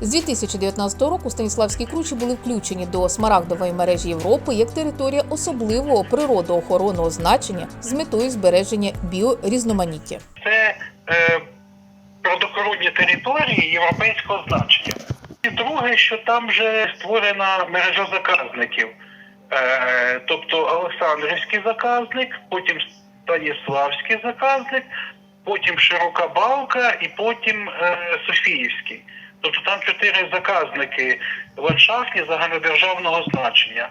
З 2019 року Станіславські кручі були включені до смарагдової мережі Європи як територія особливого природоохоронного значення з метою збереження біорізноманіття. це е, природоохоронні території європейського значення. І друге, що там вже створена мережа заказників. Е, тобто Олександрівський заказник, потім Станіславський заказник, потім Широка Балка і потім е, Софіївський. Тобто там чотири заказники ландшафтні загальнодержавного значення.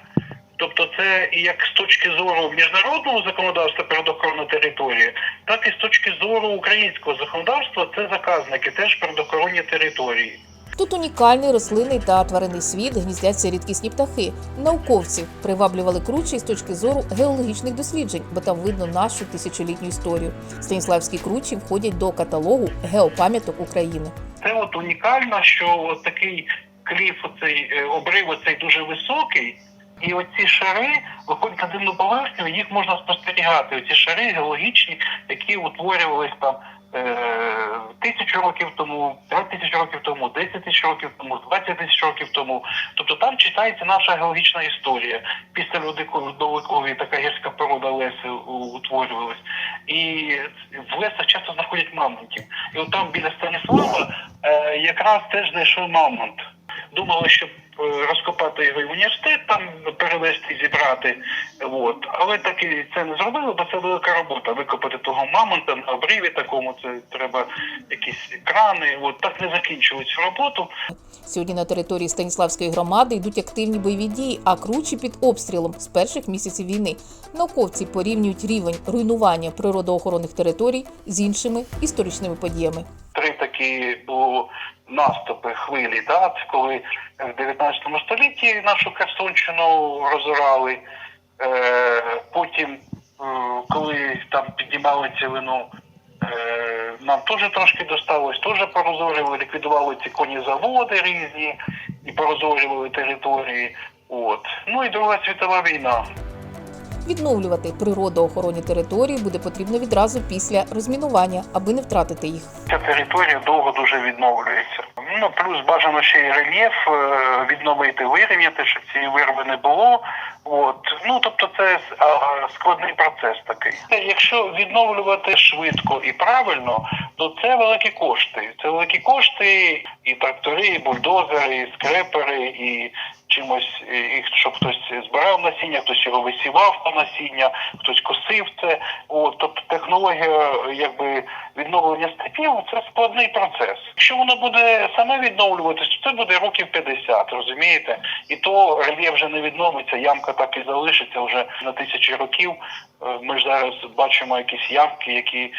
Тобто це як з точки зору міжнародного законодавства природоохоронної території, так і з точки зору українського законодавства це заказники, теж природоохоронні території. Тут унікальний рослинний та тваринний світ, гніздяться рідкісні птахи. Науковців приваблювали кручі з точки зору геологічних досліджень, бо там видно нашу тисячолітню історію. Станіславські кручі входять до каталогу геопам'яток України. Це от унікально, що от такий кліф, оцей е, обрив оцей дуже високий, і оці шари виходять на дивну поверхню, їх можна спостерігати. Оці шари геологічні, які утворювались там е, тисячу років тому, п'ять тисяч років тому, 10 тисяч років тому, 20 тисяч років тому. Тобто там читається наша геологічна історія. Після льодовикової така гірська порода леси утворювалась. І в лесах часто знаходять мамонтів. І от там біля Станіслава е, якраз теж знайшов мамонт. Думали, щоб е, розкопати його університет, там перевезти, зібрати. От. Але так і це не зробили, бо це велика робота. Викопати того мамонта на обриві такому, це треба якісь крани. От так не закінчили цю роботу. Сьогодні на території Станіславської громади йдуть активні бойові дії, а кручі під обстрілом з перших місяців війни. Науковці порівнюють рівень руйнування природоохоронних територій з іншими історичними подіями. Три такі було наступи хвилі, да? коли в 19 столітті нашу Херсонщину розорали. Е, потім, е, коли там піднімали цілину, е, нам теж трошки досталось, теж порозорювали, ліквідували ці коні заводи різні і порозорювали території. От. Ну і Друга світова війна. Відновлювати природоохоронні території буде потрібно відразу після розмінування, аби не втратити їх. Ця територія довго дуже відновлюється. Ну плюс бажано ще й рельєф е, відновити, вирівняти, щоб цієї вирви не було. От ну тобто, це складний процес такий. Якщо відновлювати швидко і правильно, то це великі кошти. Це великі кошти, і трактори, і бульдозери, і скрепери, і чимось, і щоб хтось збирав насіння, хтось його висівав то насіння, хтось косив це. От, тобто технологія якби відновлення степів це складний процес. Якщо воно буде саме відновлюватися, це буде років 50, розумієте? І то рельєф вже не відновиться, ямка так і залишиться вже на тисячі років. Е, Ми ж зараз бачимо якісь ямки, які е,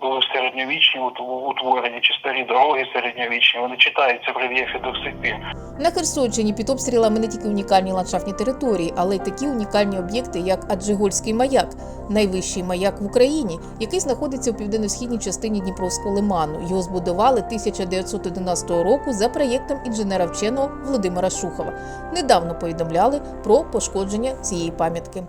були середньовічні ут- утворені, чи старі дороги середньовічні. Вони читаються в рельєфі до сих пір. На Херсонщині під обстрілами не тільки унікальні ландшафтні території, але й такі унікальні об'єкти, як Аджигольський маяк, найвищий маяк в Україні, який знаходиться у південно-східній частині Дніпровського лиману. Його збудували 1911 року за проєктом інженера вченого Володимира Шухова. Недавно повідомляли про пошкодження цієї пам'ятки.